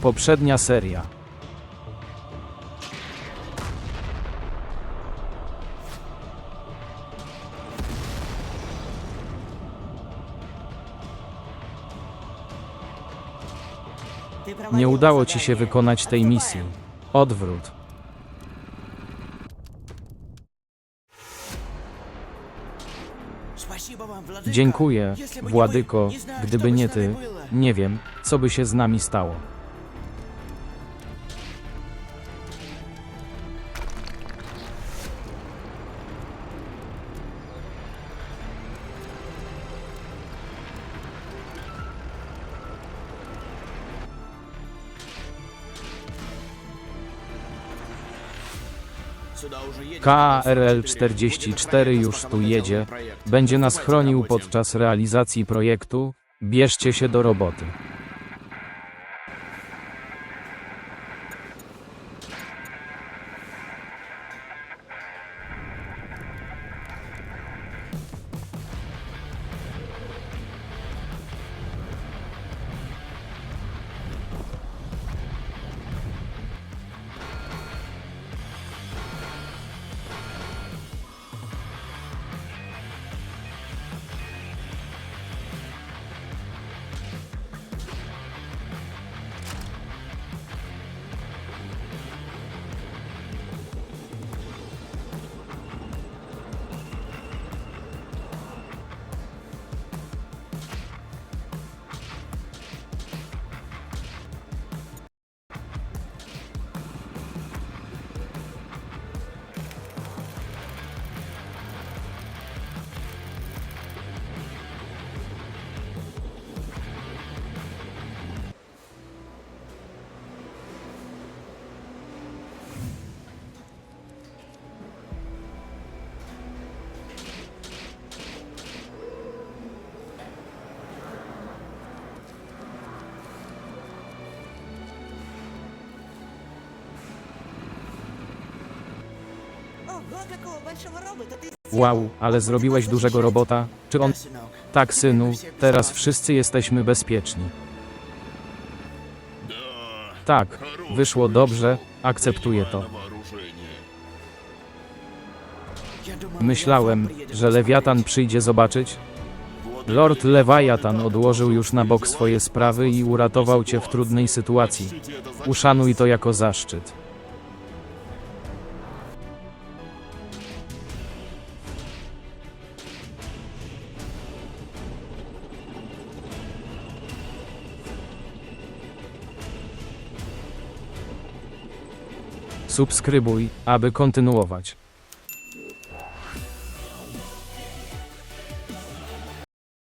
poprzednia seria. Nie udało ci się wykonać tej misji. Odwrót. Dziękuję, Władyko. Gdyby nie ty, nie wiem, co by się z nami stało. KRL 44 już tu jedzie, będzie nas chronił podczas realizacji projektu. Bierzcie się do roboty. Wow, ale zrobiłeś dużego robota. Czy on... Tak, synu, teraz wszyscy jesteśmy bezpieczni. Tak, wyszło dobrze, akceptuję to. Myślałem, że Lewiatan przyjdzie zobaczyć. Lord Lewiatan odłożył już na bok swoje sprawy i uratował cię w trudnej sytuacji. Uszanuj to jako zaszczyt. Subskrybuj, aby kontynuować.